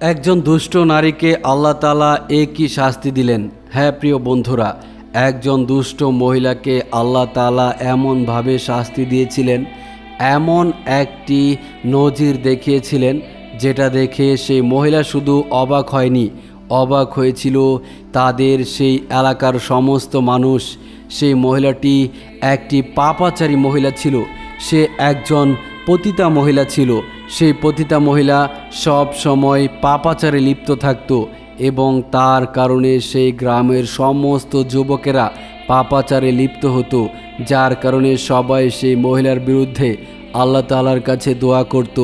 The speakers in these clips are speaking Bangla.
একজন দুষ্ট নারীকে আল্লাহ তালা একই শাস্তি দিলেন। হ্যাঁ প্রিয় বন্ধুরা, একজন দুষ্ট মহিলাকে আল্লাহ তালা এমনভাবে শাস্তি দিয়েছিলেন, এমন একটি নজির দেখিয়েছিলেন, যেটা দেখে সেই মহিলা শুধু অবাক হয়নি। অবাক হয়েছিল তাদের সেই এলাকার সমস্ত মানুষ। সেই মহিলাটি একটি পাপাচারী মহিলা ছিল। সে একজন পতিতা মহিলা ছিল। সেই পতিতা মহিলা সব সময় পাপাচারে লিপ্ত থাকত এবং তার কারণে সেই গ্রামের সমস্ত যুবকেরা পাপাচারে লিপ্ত হতো, যার কারণে সবাই সেই মহিলার বিরুদ্ধে আল্লাহ তালার কাছে দোয়া করত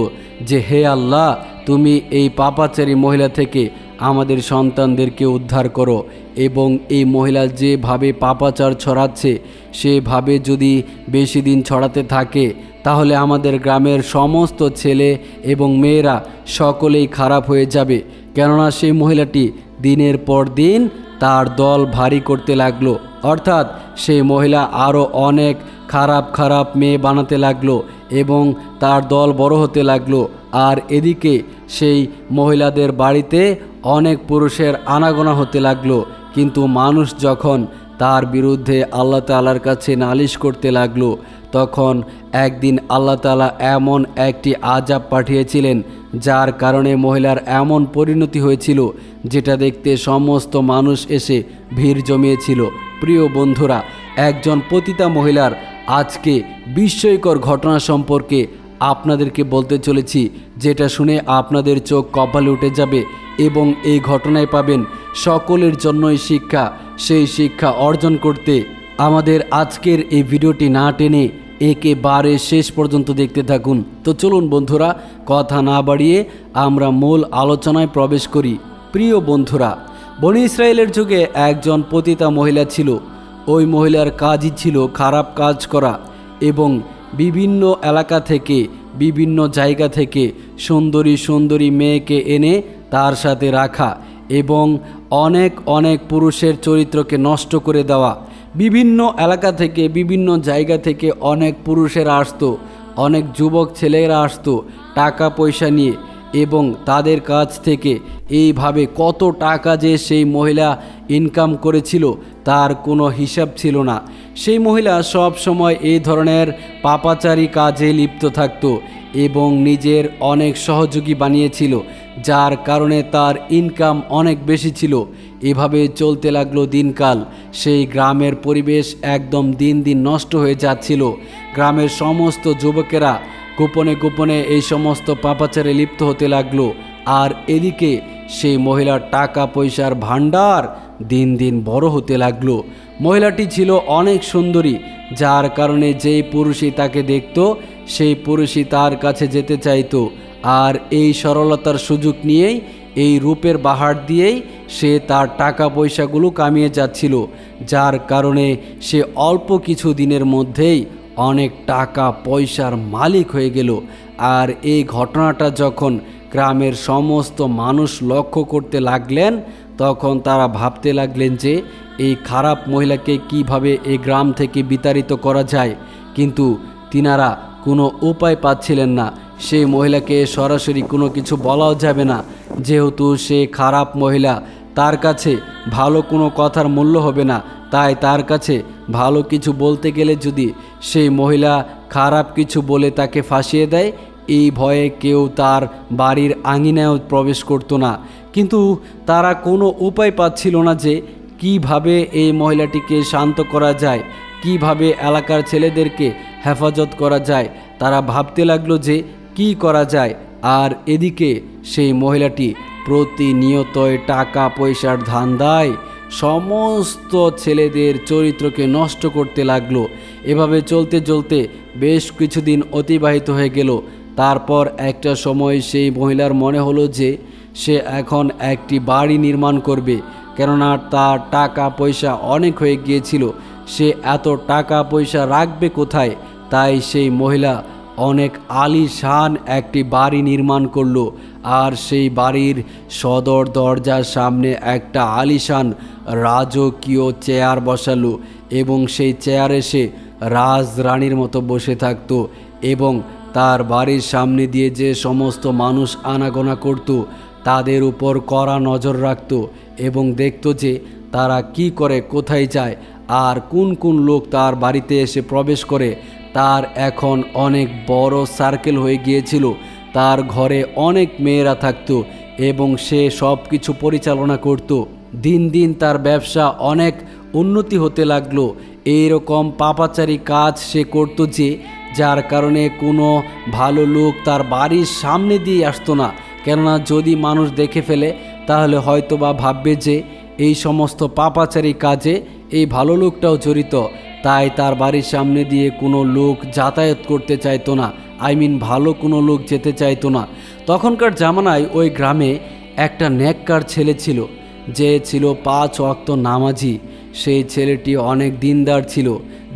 যে, হে আল্লাহ, তুমি এই পাপাচারী মহিলা থেকে আমাদের সন্তানদেরকে উদ্ধার করো এবং এই মহিলা যেভাবে পাপাচার ছড়াচ্ছে, সেভাবে যদি বেশি দিন ছড়াতে থাকে, তাহলে আমাদের গ্রামের সমস্ত ছেলে এবং মেয়েরা সকলেই খারাপ হয়ে যাবে। কেননা সেই মহিলাটি দিনের পর দিন তার দল ভারী করতে লাগল। অর্থাৎ সেই মহিলা আরও অনেক খারাপ খারাপ মেয়ে বানাতে লাগল এবং তার দল বড় হতে লাগল। আর এদিকে সেই মহিলাদের বাড়িতে অনেক পুরুষের আনাগোনা হতে লাগল। কিন্তু মানুষ যখন তার বিরুদ্ধে আল্লাহ তালার কাছে নালিশ করতে লাগল, তখন একদিন আল্লাহ তালা এমন একটি আজাব পাঠিয়েছিলেন, যার কারণে মহিলার এমন পরিণতি হয়েছিল, যেটা দেখতে সমস্ত মানুষ এসে ভিড় জমিয়েছিল। প্রিয় বন্ধুরা, একজন পতিতা মহিলার আজকে বিস্ময়কর ঘটনা সম্পর্কে আপনাদেরকে বলতে চলেছি, যেটা শুনে আপনাদের চোখ কপালে উঠে যাবে এবং এই ঘটনায় পাবেন সকলের জন্যই শিক্ষা, সেই শিক্ষা অর্জন করতে। আমাদের আজকের এই ভিডিওটি না টেনে একেবারে শেষ পর্যন্ত দেখতে থাকুন। তো চলুন বন্ধুরা, কথা না বাড়িয়ে আমরা মূল আলোচনায় প্রবেশ করি। প্রিয় বন্ধুরা, বনি ইসরায়েলের যুগে একজন পতিতা মহিলা ছিল। ওই মহিলার কাজই ছিল খারাপ কাজ করা এবং বিভিন্ন এলাকা থেকে, বিভিন্ন জায়গা থেকে সুন্দরী সুন্দরী মেয়েকে এনে তার সাথে রাখা এবং অনেক অনেক পুরুষের চরিত্রকে নষ্ট করে দেওয়া। বিভিন্ন এলাকা থেকে, বিভিন্ন জায়গা থেকে অনেক পুরুষেরা আসতো, অনেক যুবক ছেলেরা আসতো টাকা পয়সা নিয়ে এবং তাদের কাছ থেকে এইভাবে কত টাকা যে সেই মহিলা ইনকাম করেছিল, তার কোনো হিসাব ছিল না। সেই মহিলা সব সময় এই ধরনের পাপাচারী কাজে লিপ্ত থাকতো এবং নিজের অনেক সহযোগী বানিয়েছিল, যার কারণে তার ইনকাম অনেক বেশি ছিল। এভাবে চলতে লাগল দিনকাল। সেই গ্রামের পরিবেশ একদম দিন দিন নষ্ট হয়ে যাচ্ছিল। গ্রামের সমস্ত যুবকেরা গোপনে গোপনে এই সমস্ত পাপাচারে লিপ্ত হতে লাগল। আর এদিকে সেই মহিলার টাকা পয়সার ভাণ্ডার দিন দিন বড় হতে লাগল। মহিলাটি ছিল অনেক সুন্দরী, যার কারণে যেই পুরুষই তাকে দেখত, সেই পুরুষই তার কাছে যেতে চাইতো। আর এই সরলতার সুযোগ নিয়েই, এই রূপের বাহার দিয়েই সে তার টাকা পয়সাগুলো কামিয়ে যাচ্ছিল, যার কারণে সে অল্প কিছু দিনের মধ্যেই অনেক টাকা পয়সার মালিক হয়ে গেল। আর এই ঘটনাটা যখন গ্রামের সমস্ত মানুষ লক্ষ্য করতে লাগলেন তখন তারা ভাবতে লাগলেন যে, এই খারাপ মহিলাকে কীভাবে এই গ্রাম থেকে বিতাড়িত করা যায়? কিন্তু তিনারা কোনো উপায় পাচ্ছিলেন না। সেই মহিলাকে সরাসরি কোনো কিছু বলাও যাবে না। যেহেতু সে খারাপ মহিলা, তার কাছে ভালো কোনো কথার মূল্য হবে না। তাই তার কাছে ভালো কিছু বলতে গেলে যদি সেই মহিলা খারাপ কিছু বলে তাকে ফাঁসিয়ে দেয়, এই ভয়ে কেউ তার বাড়ির আঙিনায়ও প্রবেশ করতো না। কিন্তু তারা কোনো উপায় পাচ্ছিল না যে কীভাবে এই মহিলাটিকে শান্ত করা যায়, কীভাবে এলাকার ছেলেদেরকে হেফাজত করা যায়। তারা ভাবতে লাগল যে কি করা যায়। আর এদিকে সেই মহিলাটি প্রতিনিয়তই টাকা পয়সার ধান্দায় সমস্ত ছেলেদের চরিত্রকে নষ্ট করতে লাগল। এভাবে চলতে চলতে বেশ কিছুদিন অতিবাহিত হয়ে গেল। তারপর একটা সময় সেই মহিলার মনে হলো যে সে এখন একটি বাড়ি নির্মাণ করবে, কেননা তার টাকা পয়সা অনেক হয়ে গিয়েছিল। সে এত টাকা পয়সা রাখবে কোথায়? তাই সেই মহিলা অনেক আলিশান একটি বাড়ি নির্মাণ করল, আর সেই বাড়ির সদর দরজার সামনে একটা আলিশান রাজকীয় চেয়ার বসালো এবং সেই চেয়ারে সে রাজরানীর মতো বসে থাকতো এবং তার বাড়ির সামনে দিয়ে যে সমস্ত মানুষ আনাগোনা করত তাদের উপর কড়া নজর রাখত এবং দেখত যে তারা কি করে কোথায় যায় আর কোন কোন লোক তার বাড়িতে এসে প্রবেশ করে। তার এখন অনেক বড় সার্কেল হয়ে গিয়েছিল। তার ঘরে অনেক মেয়েরা থাকতো এবং সে সব কিছু পরিচালনা করত। দিন দিন তার ব্যবসা অনেক উন্নতি হতে লাগল। এইরকম পাপাচারী কাজ সে করত যে, যার কারণে কোনো ভালো লোক তার বাড়ির সামনে দিয়ে আসতো না। কেননা যদি মানুষ দেখে ফেলে, তাহলে হয়তো বা ভাববে যে, এই সমস্ত পাপাচারী কাজে এই ভালো লোকটাও জড়িত। তাই তার বাড়ির সামনে দিয়ে কোনো লোক যাতায়াত করতে চাইতো না। আই মিন ভালো কোনো লোক যেতে চাইতো না। তখনকার জামানায় ওই গ্রামে একটা ন্যাক্কার ছেলে ছিল, যে ছিল পাঁচ অক্ত নামাজি। সেই ছেলেটি অনেক দিনদার ছিল,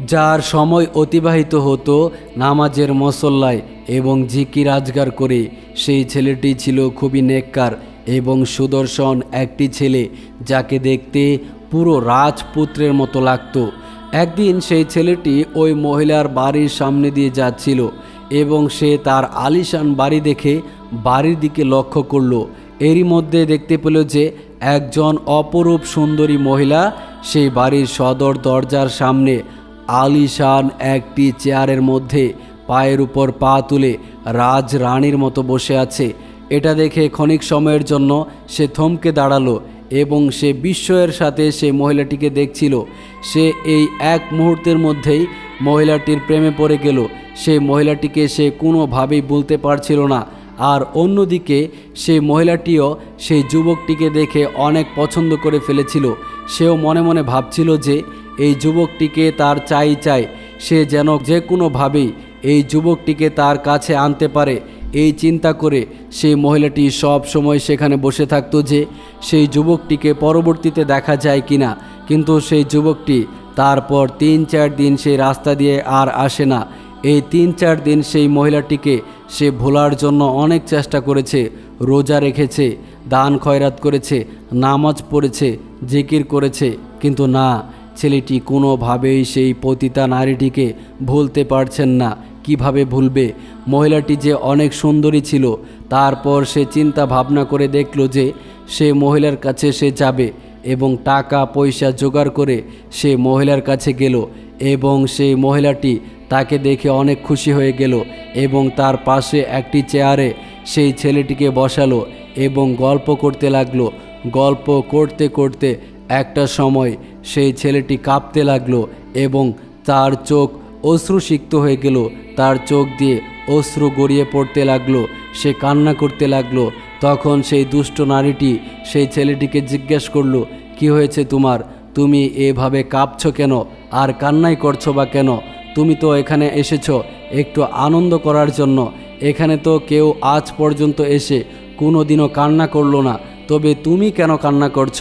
যার সময় অতিবাহিত হতো নামাজের মসল্লায়। এবং জিকি রাজগার করে, সেই ছেলেটি ছিল খুবই নেককার এবং সুদর্শন একটি ছেলে যাকে দেখতে পুরো রাজপুত্রের মতো লাগতো। একদিন সেই ছেলেটি ওই মহিলার বাড়ির সামনে দিয়ে যাচ্ছিল এবং সে তার আলিশান বাড়ি দেখে বাড়ির দিকে লক্ষ্য করল। এরই মধ্যে দেখতে পেল যে একজন অপরূপ সুন্দরী মহিলা সেই বাড়ির সদর দরজার সামনে আলিশান একটি চেয়ারের মধ্যে পায়ের উপর পা তুলে রাজ রানীর মতো বসে আছে। এটা দেখে ক্ষণিক সময়ের জন্য সে থমকে দাঁড়াল এবং সে বিস্ময়ের সাথে সে মহিলাটিকে দেখছিল। সে এই এক মুহূর্তের মধ্যেই মহিলাটির প্রেমে পড়ে গেল। সে মহিলাটিকে সে কোনোভাবেই বলতে পারছিল না। আর অন্যদিকে সে মহিলাটিও সেই যুবকটিকে দেখে অনেক পছন্দ করে ফেলেছিল। সেও মনে মনে ভাবছিল যে এই যুবকটিকে তার চাই চাই। সে যেন যে কোনোভাবেই এই যুবকটিকে তার কাছে আনতে পারে। এই চিন্তা করে সেই মহিলাটি সব সময় সেখানে বসে থাকতো যে সেই যুবকটিকে পরবর্তীতে দেখা যায় কিনা। কিন্তু সেই যুবকটি তারপর তিন চার দিন সেই রাস্তা দিয়ে আর আসে না। এই তিন চার দিন সেই মহিলাটিকে সে ভোলার জন্য অনেক চেষ্টা করেছে, রোজা রেখেছে, দান খয়রাত করেছে, নামাজ পড়েছে, জিকির করেছে, কিন্তু না। ছেলেটি কোনোভাবেই সেই পতিতা নারীটিকে ভুলতে পারছেন না। কীভাবে ভুলবে? মহিলাটি যে অনেক সুন্দরী ছিল, তারপর সে চিন্তা ভাবনা করে দেখল যে সে মহিলার কাছে সে যাবে এবং টাকা, পয়সা জোগাড় করে সে মহিলার কাছে গেল এবং সেই মহিলাটি তাকে দেখে অনেক খুশি হয়ে গেল এবং তার পাশে একটি চেয়ারে সেই ছেলেটিকে বসালো এবং গল্প করতে লাগল। গল্প করতে করতে একটা সময় সেই ছেলেটি কাঁপতে লাগল এবং তার চোখ অশ্রুসিক্ত হয়ে গেল। তার চোখ দিয়ে অশ্রু গড়িয়ে পড়তে লাগল। সে কান্না করতে লাগল। তখন সেই দুষ্ট নারীটি সেই ছেলেটিকে জিজ্ঞেস করল, কি হয়েছে তোমার? তুমি এভাবে কাঁপছো কেন? আর কান্নাই করছ বা কেন? তুমি তো এখানে এসেছ একটু আনন্দ করার জন্য। এখানে তো কেউ আজ পর্যন্ত এসে কোনো দিনও কান্না করল না। তবে তুমি কেন কান্না করছ?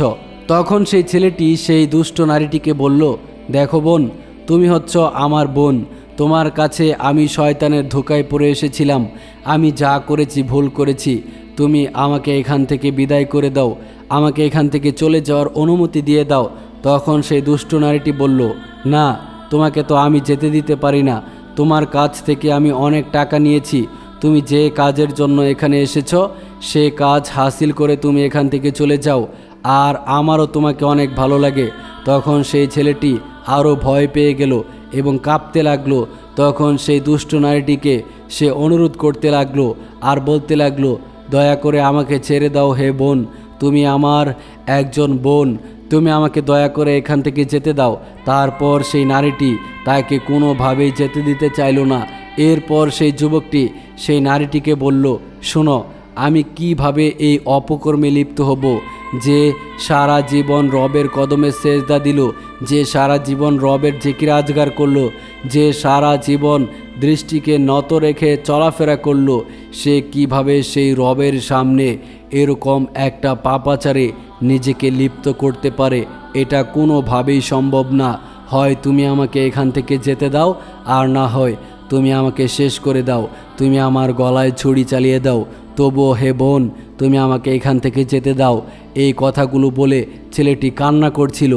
তখন সেই ছেলেটি সেই দুষ্ট নারীটিকে বলল, দেখো বোন, তুমি হচ্ছ আমার বোন। তোমার কাছে আমি শয়তানের ধোকায় পড়ে এসেছিলাম। আমি যা করেছি, ভুল করেছি। তুমি আমাকে এখান থেকে বিদায় করে দাও। আমাকে এখান থেকে চলে যাওয়ার অনুমতি দিয়ে দাও। তখন সেই দুষ্ট নারীটি বলল, না, তোমাকে তো আমি যেতে দিতে পারি না। তোমার কাছ থেকে আমি অনেক টাকা নিয়েছি। তুমি যে কাজের জন্য এখানে এসেছ, সে কাজ হাসিল করে তুমি এখান থেকে চলে যাও। আর আমারও তোমাকে অনেক ভালো লাগে। তখন সেই ছেলেটি আরও ভয় পেয়ে গেল এবং কাঁপতে লাগল। তখন সেই দুষ্ট নারীটিকে সে অনুরোধ করতে লাগল আর বলতে লাগল, দয়া করে আমাকে ছেড়ে দাও হে বোন, তুমি আমার একজন বোন। তুমি আমাকে দয়া করে এখান থেকে যেতে দাও। তারপর সেই নারীটি তাকে কোনোভাবেই যেতে দিতে চাইল না। এরপর সেই যুবকটি সেই নারীটিকে বলল, শোনো আমি কীভাবে এই অপকর্মে লিপ্ত হব? যে সারা জীবন রবের কদমে সেজদা দিল, যে সারা জীবন রবের জিকির আজগার করল, যে সারা জীবন দৃষ্টিকে নত রেখে চলাফেরা করল, সে কীভাবে সেই রবের সামনে এরকম একটা পাপাচারে নিজেকে লিপ্ত করতে পারে? এটা কোনোভাবেই সম্ভব না। হয় তুমি আমাকে এখান থেকে যেতে দাও, আর না হয় তুমি আমাকে শেষ করে দাও। তুমি আমার গলায় ছুরি চালিয়ে দাও। তবুও হে বোন, তুমি আমাকে এখান থেকে যেতে দাও। এই কথাগুলো বলে ছেলেটি কান্না করছিল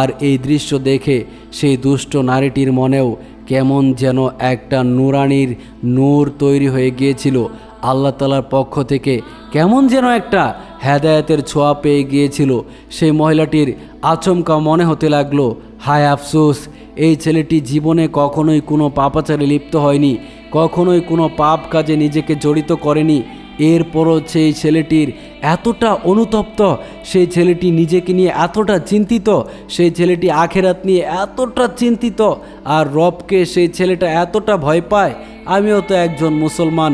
আর এই দৃশ্য দেখে সেই দুষ্ট নারীটির মনেও কেমন যেন একটা নুরানির নূর তৈরি হয়ে গিয়েছিল। আল্লাহ তালার পক্ষ থেকে কেমন যেন একটা হেদায়েতের ছোঁয়া পেয়ে গিয়েছিল। সেই মহিলাটির আচমকা মনে হতে লাগল, হায় আফসোস, এই ছেলেটি জীবনে কখনোই কোনো পাপাচারে লিপ্ত হয়নি, কখনোই কোনো পাপ কাজে নিজেকে জড়িত করেনি। এরপরও সেই ছেলেটির এতটা অনুতপ্ত, সেই ছেলেটি নিজেকে নিয়ে এতটা চিন্তিত, সেই ছেলেটি আখেরাত নিয়ে এতটা চিন্তিত, আর রবকে সেই ছেলেটা এতটা ভয় পায়, আমিও তো একজন মুসলমান,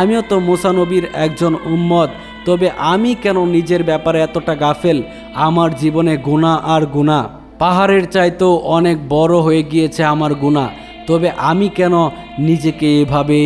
আমিও তো মুসানবীর একজন উম্মত, তবে আমি কেন নিজের ব্যাপারে এতটা গাফেল? আমার জীবনে গুণা আর গুণা পাহাড়ের চাইতেও অনেক বড় হয়ে গিয়েছে আমার গুণা তবে আমি কেন নিজেকে এভাবে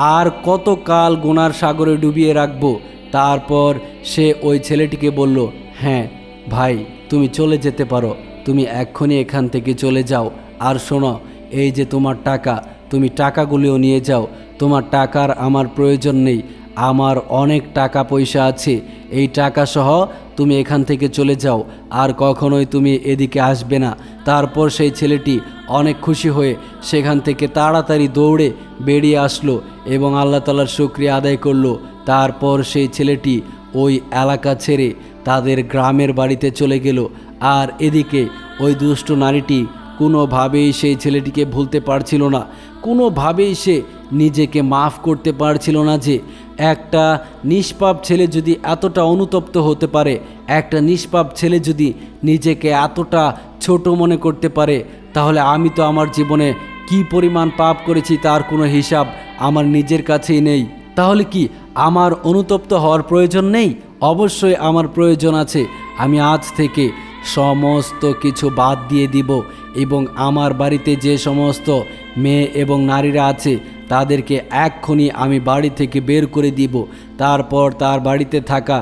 আর কতকাল গোনার সাগরে ডুবিয়ে রাখব? তারপর সে ওই ছেলেটিকে বলল হ্যাঁ ভাই, তুমি চলে যেতে পারো। তুমি এক্ষুনি এখান থেকে চলে যাও। আর শোনো, এই যে তোমার টাকা, তুমি টাকাগুলিও নিয়ে যাও। তোমার টাকার আমার প্রয়োজন নেই। আমার অনেক টাকা পয়সা আছে, এই টাকা সহ তুমি এখান থেকে চলে যাও, আর কখনোই তুমি এদিকে আসবে না। তারপর সেই ছেলেটি অনেক খুশি হয়ে সেখান থেকে তাড়াতাড়ি দৌড়ে বেরিয়ে আসলো এবং আল্লাহ তালার শুক্রিয়া আদায় করল। তারপর সেই ছেলেটি ওই এলাকা ছেড়ে তাদের গ্রামের বাড়িতে চলে গেল। আর এদিকে ওই দুষ্ট নারীটি কোনোভাবেই সেই ছেলেটিকে ভুলতে পারছিল না। কোনোভাবেই সে নিজেকে মাফ করতে পারছিল না যে একটা নিষ্পাপ ছেলে যদি এতটা অনুতপ্ত হতে পারে, একটা নিষ্পাপ ছেলে যদি নিজেকে এতটা ছোট মনে করতে পারে, তাহলে আমি তো আমার জীবনে কি পরিমাণ পাপ করেছি তার কোনো হিসাব আমার নিজের কাছেই নেই। তাহলে কি আমার অনুতপ্ত হওয়ার প্রয়োজন নেই? অবশ্যই আমার প্রয়োজন আছে। আমি আজ থেকে সমস্ত কিছু বাদ দিয়ে দিব এবং আমার বাড়িতে যে সমস্ত মেয়ে এবং নারীরা আছে তাদেরকে এক্ষুনি আমি বাড়ি থেকে বের করে দিব। তারপর তার বাড়িতে থাকা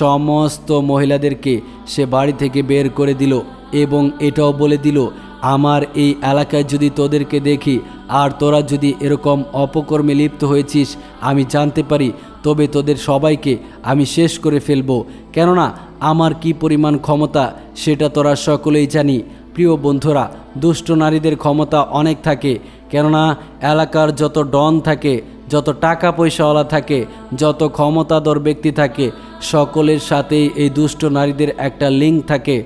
সমস্ত মহিলাদেরকে সে বাড়ি থেকে বের করে দিল এবং এটাও বলে দিল, আমার এই এলাকায় যদি তোদেরকে দেখি আর তোরা যদি এরকম অপকর্মে লিপ্ত হয়েছিস, আমি জানতে পারি তবে তোদের সবাইকে আমি শেষ করে ফেলব। কেননা আমার কি পরিমাণ ক্ষমতা সেটা তোরা সকলেই জানি। প্রিয় বন্ধুরা, দুষ্ট নারীদের ক্ষমতা অনেক থাকে। কেননা এলাকার যত ডন থাকে, যত টাকা পয়সাওয়ালা থাকে, যত ক্ষমতাধর ব্যক্তি থাকে, সকলের সাথেই এই দুষ্ট নারীদের একটা লিঙ্ক থাকে,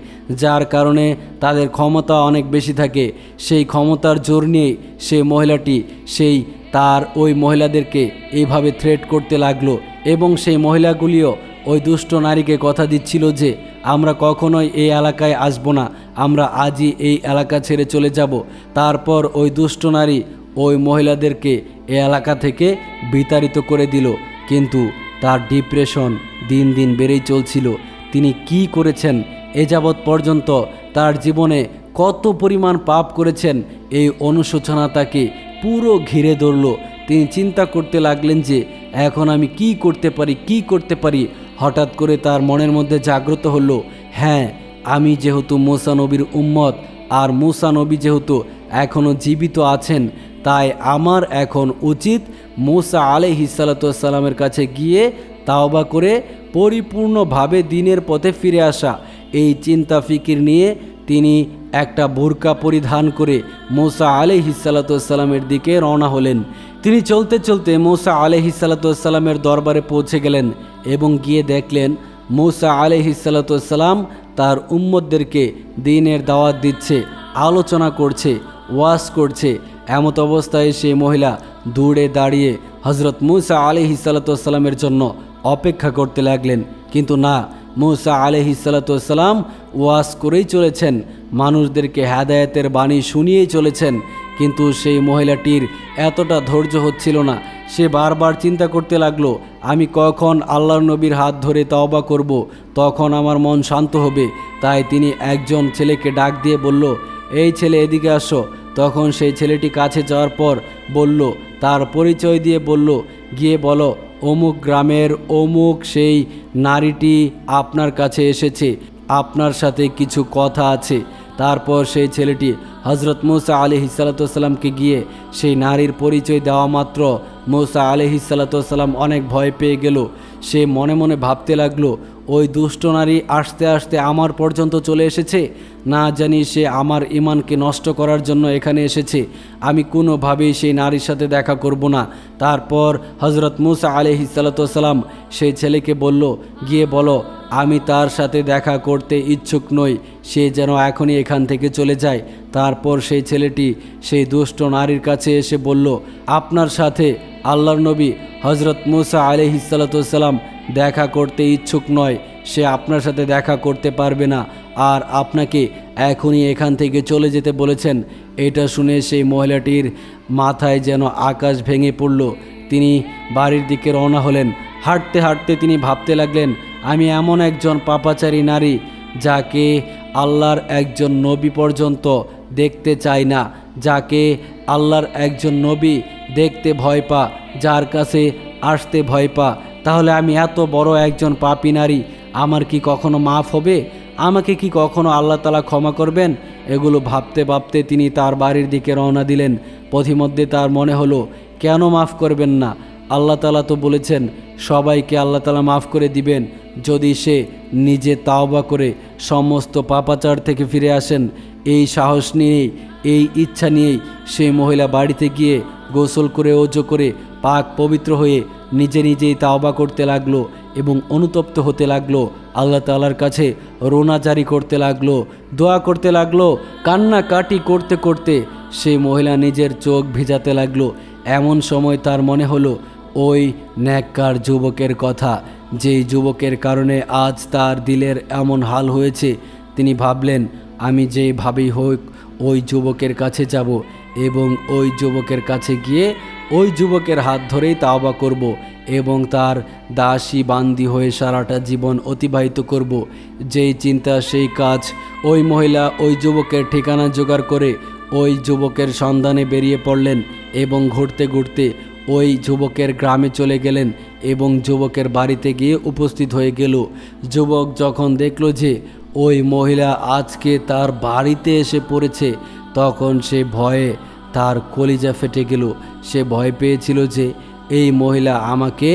যার কারণে তাদের ক্ষমতা অনেক বেশি থাকে। সেই ক্ষমতার জোর নিয়ে সেই মহিলাটি, সেই তার ওই মহিলাদেরকে এইভাবে থ্রেট করতে লাগল এবং সেই মহিলাগুলিও ওই দুষ্ট নারীকে কথা দিচ্ছিল যে, আমরা কখনোই এই এলাকায় আসব না, আমরা আজই এই এলাকা ছেড়ে চলে যাব। তারপর ওই দুষ্ট নারী ওই মহিলাদেরকে এ এলাকা থেকে বিতাড়িত করে দিল। কিন্তু তার ডিপ্রেশন দিন দিন বেড়েই চলছিল। তিনি কি করেছেন এ যাবৎ পর্যন্ত তার জীবনে কত পরিমাণ পাপ করেছেন এই অনুশোচনা তাকে পুরো ঘিরে ধরল। তিনি চিন্তা করতে লাগলেন যে, এখন আমি কি করতে পারি, কি করতে পারি? হঠাৎ করে তার মনের মধ্যে জাগ্রত হলো হ্যাঁ আমি যেহেতু মোসা নবীর উম্মত আর মুসা নবী যেহেতু এখনও জীবিত আছেন, তাই আমার এখন উচিত মুসা আলহিসাল্লামের কাছে গিয়ে তাওবা করে পরিপূর্ণভাবে দিনের পথে ফিরে আসা। এই চিন্তা ফিকির নিয়ে তিনি একটা বোরকা পরিধান করে মোসা আলহিসাল্লামের দিকে রওনা হলেন। তিনি চলতে চলতে মোসা আলহিসাল্লামের দরবারে পৌঁছে গেলেন। এবং গিয়ে দেখলেন মৌসা আলহিসাল্লাম তার উম্মদদেরকে দিনের দাওয়াত দিচ্ছে, আলোচনা করছে, ওয়াজ করছে। এমত অবস্থায় সেই মহিলা দূরে দাঁড়িয়ে হজরত মুসা আলহিসাল্লামের জন্য অপেক্ষা করতে লাগলেন। কিন্তু না, মুসা আলহিসাল্লাম ওয়াজ করেই চলেছেন, মানুষদেরকে হেদায়েতের বাণী শুনিয়েই চলেছেন। কিন্তু সেই মহিলাটির এতটা ধৈর্য হচ্ছিল না। সে বারবার চিন্তা করতে লাগল, আমি কখন আল্লাহর নবীর হাত ধরে তওবা করব? তখন আমার মন শান্ত হবে। তাই তিনি একজন ছেলেকে ডাক দিয়ে বলল, এই ছেলে, এদিকে আসো। তখন সেই ছেলেটি কাছে যাওয়ার পর বলল, তার পরিচয় দিয়ে বলল, গিয়ে বলো, অমুক গ্রামের অমুক সেই নারীটি আপনার কাছে এসেছে। আপনার সাথে কিছু কথা আছে। তারপর সেই ছেলেটি হজরত মৌসা আলি হিসালাতামকে গিয়ে সেই নারীর পরিচয় দেওয়া মাত্র মৌসা আলি হিসালাতাম অনেক ভয় পেয়ে গেল। সে মনে মনে ভাবতে লাগল ওই দুষ্ট নারী আসতে আসতে আমার পর্যন্ত চলে এসেছে। না জানি সে আমার ইমানকে নষ্ট করার জন্য এখানে এসেছে। আমি কোনোভাবেই সেই নারীর সাথে দেখা করব না। তারপর হজরত মুসা আলহি সালাতাম সেই ছেলেকে বলল, গিয়ে বলো, আমি তার সাথে দেখা করতে ইচ্ছুক নই। সে যেন এখনই এখান থেকে চলে যায়। তারপর সেই ছেলেটি সেই দুষ্ট নারীর কাছে এসে বলল, আপনার সাথে আল্লাহর নবী হজরত মুসা আলহি সালাতাম দেখা করতে ইচ্ছুক নয়। সে আপনার সাথে দেখা করতে পারবে না। আর আপনাকে এখনই এখান থেকে চলে যেতে বলেছেন। এটা শুনে সেই মহিলাটির মাথায় যেন আকাশ ভেঙে পড়ল। তিনি বাড়ির দিকে রওনা হলেন। হাঁটতে হাঁটতে তিনি ভাবতে লাগলেন, আমি এমন একজন পাপাচারী নারী যাকে আল্লাহর একজন নবী পর্যন্ত দেখতে চাই না, যাকে আল্লাহর একজন নবী দেখতে ভয় পা, যার কাছে আসতে ভয় পা তাহলে আমি এত বড় একজন পাপী নারী, আমার কি কখনো মাফ হবে? আমাকে কি কখনো আল্লাহ তালা ক্ষমা করবেন? এগুলো ভাবতে ভাবতে তিনি তার বাড়ির দিকে রওনা দিলেন। পথিমধ্যে তার মনে হলো, কেন মাফ করবেন না? আল্লাহ তালা তো বলেছেন, সবাইকে আল্লাহ তালা মাফ করে দিবেন। যদি সে নিজে তাওবা করে সমস্ত পাপাচার থেকে ফিরে আসেন, এই সাহস নিয়েই, এই ইচ্ছা নিয়েই সেই মহিলা বাড়িতে গিয়ে গোসল করে ওজো করে পাক পবিত্র হয়ে নিজে নিজেই তাওবা করতে লাগল এবং অনুতপ্ত হতে লাগল। আল্লাহ তালার কাছে রোনা জারি করতে লাগল, দোয়া করতে লাগল কান্নাকাটি করতে করতে সেই মহিলা নিজের চোখ ভিজাতে লাগল। এমন সময় তার মনে হলো, ওই ন্যাক্কার যুবকের কথা, যেই যুবকের কারণে আজ তার দিলের এমন হাল হয়েছে। তিনি ভাবলেন, আমি যেভাবেই হোক, ওই যুবকের কাছে যাব এবং ওই যুবকের কাছে গিয়ে ওই যুবকের হাত ধরেই তাওবা করব এবং তার দাসী বান্দি হয়ে সারাটা জীবন অতিবাহিত করব। যেই চিন্তা, সেই কাজ ওই মহিলা ওই যুবকের ঠিকানা জোগাড় করে ওই যুবকের সন্ধানে বেরিয়ে পড়লেন এবং ঘুরতে ঘুরতে ওই যুবকের গ্রামে চলে গেলেন এবং যুবকের বাড়িতে গিয়ে উপস্থিত হয়ে গেল। যুবক যখন দেখল যে ওই মহিলা আজকে তার বাড়িতে এসে পড়েছে, তখন সে ভয়ে তার কলিজা ফেটে গেল। সে ভয় পেয়েছিল যে এই মহিলা আমাকে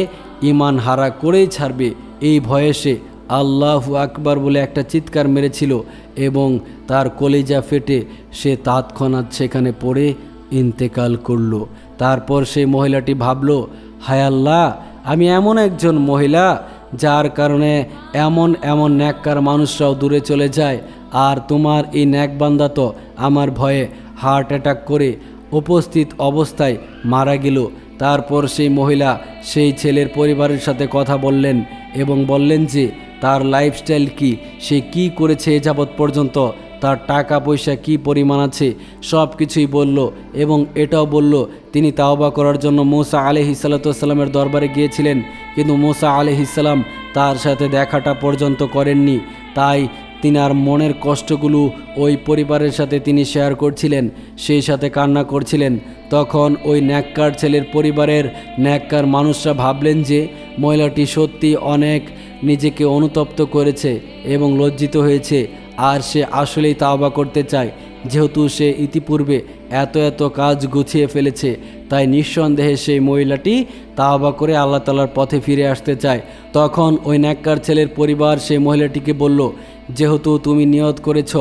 ইমান হারা করেই ছাড়বে। এই ভয়ে সে আল্লাহু আকবার বলে একটা চিৎকার মেরেছিল এবং তার কলিজা ফেটে সে তৎক্ষণাৎ সেখানে পড়ে ইন্তেকাল করল। তারপর সেই মহিলাটি ভাবল, হায় আল্লাহ, আমি এমন একজন মহিলা যার কারণে এমন এমন ন্যাক্কার মানুষরাও দূরে চলে যায়। আর তোমার এই ন্যাকবান্দা তো আমার ভয়ে হার্ট অ্যাটাক করে উপস্থিত অবস্থায় মারা গেল। তারপর সেই মহিলা সেই ছেলের পরিবারের সাথে কথা বললেন এবং বললেন যে, তার লাইফস্টাইল কি? সে কি করেছে এ যাবৎ পর্যন্ত? তার টাকা পয়সা কি পরিমাণ আছে? সব কিছুই বলল এবং এটাও বলল, তিনি তাওবা করার জন্য মোসা সাল্লামের দরবারে গিয়েছিলেন, কিন্তু মোসা আলহিসাল্লাম তার সাথে দেখাটা পর্যন্ত করেননি। তাই তিনার মনের কষ্টগুলো ওই পরিবারের সাথে তিনি শেয়ার করছিলেন, সেই সাথে কান্না করছিলেন। তখন ওই ন্যাক্কার ছেলের পরিবারের ন্যাক্কার মানুষরা ভাবলেন যে, মহিলাটি সত্যি অনেক নিজেকে অনুতপ্ত করেছে এবং লজ্জিত হয়েছে, আর সে আসলেই তাওবা করতে চায়। যেহেতু সে ইতিপূর্বে এত এত কাজ গুছিয়ে ফেলেছে তাই নিঃসন্দেহে সেই মহিলাটি তাওবা করে আল্লাহ তালার পথে ফিরে আসতে চায়। তখন ওই ন্যাক্কার ছেলের পরিবার সেই মহিলাটিকে বলল, যেহেতু তুমি নিয়ত করেছ,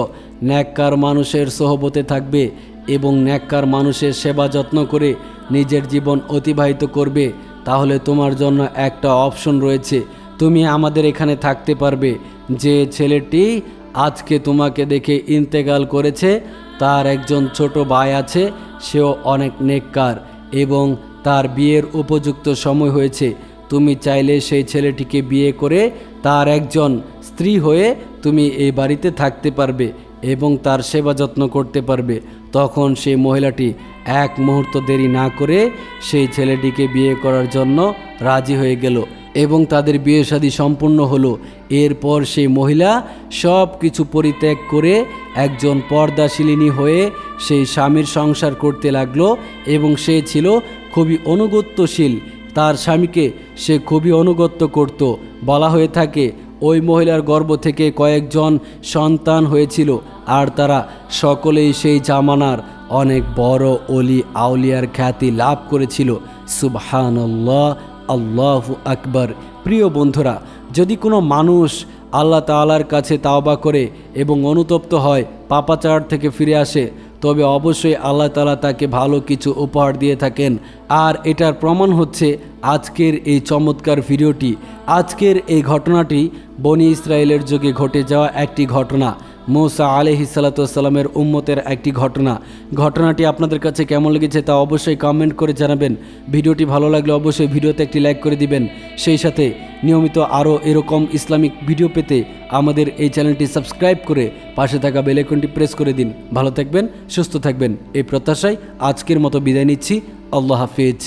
ন্যাক্কার মানুষের সহবতে থাকবে এবং ন্যাক্কার মানুষের সেবা যত্ন করে নিজের জীবন অতিবাহিত করবে, তাহলে তোমার জন্য একটা অপশন রয়েছে। তুমি আমাদের এখানে থাকতে পারবে। যে ছেলেটি আজকে তোমাকে দেখে ইন্তেকাল করেছে, তার একজন ছোট ভাই আছে, সেও অনেক নেককার। এবং তার বিয়ের উপযুক্ত সময় হয়েছে। তুমি চাইলে সেই ছেলেটিকে বিয়ে করে তার একজন স্ত্রী হয়ে তুমি এই বাড়িতে থাকতে পারবে এবং তার সেবা যত্ন করতে পারবে। তখন সেই মহিলাটি এক মুহূর্ত দেরি না করে সেই ছেলেটিকে বিয়ে করার জন্য রাজি হয়ে গেল। এবং তাদের বিয়ে শাদী সম্পূর্ণ হলো। এরপর সেই মহিলা সব কিছু পরিত্যাগ করে একজন পর্দাশিলিনী হয়ে সেই স্বামীর সংসার করতে লাগল এবং সে ছিল খুবই অনুগত্যশীল। তার স্বামীকে সে খুবই অনুগত্য করত। বলা হয়ে থাকে, ওই মহিলার গর্ভ থেকে কয়েকজন সন্তান হয়েছিল আর তারা সকলেই সেই জামানার অনেক বড় অলি আউলিয়ার খ্যাতি লাভ করেছিল। সুবহানাল্লাহ আল্লাহ আকবর। প্রিয় বন্ধুরা, যদি কোনো মানুষ আল্লাহ তাআলার কাছে তাওবা করে এবং অনুতপ্ত হয়, পাপাচার থেকে ফিরে আসে, তবে অবশ্যই আল্লাহ তাআলা তাকে ভালো কিছু উপহার দিয়ে থাকেন। আর এটার প্রমাণ হচ্ছে আজকের এই চমৎকার ভিডিওটি। আজকের এই ঘটনাটি বনি ইসরায়েলের যুগে ঘটে যাওয়া একটি ঘটনা। মৌসা আলহি সালাতামের উম্মতের একটি ঘটনা। ঘটনাটি আপনাদের কাছে কেমন লেগেছে তা অবশ্যই কমেন্ট করে জানাবেন। ভিডিওটি ভালো লাগলে অবশ্যই ভিডিওতে একটি লাইক করে দিবেন। সেই সাথে নিয়মিত আরও এরকম ইসলামিক ভিডিও পেতে আমাদের এই চ্যানেলটি সাবস্ক্রাইব করে পাশে থাকা বেলাইকনটি প্রেস করে দিন। ভালো থাকবেন, সুস্থ থাকবেন। এই প্রত্যাশায় আজকের মতো বিদায় নিচ্ছি। আল্লাহ হাফিজ।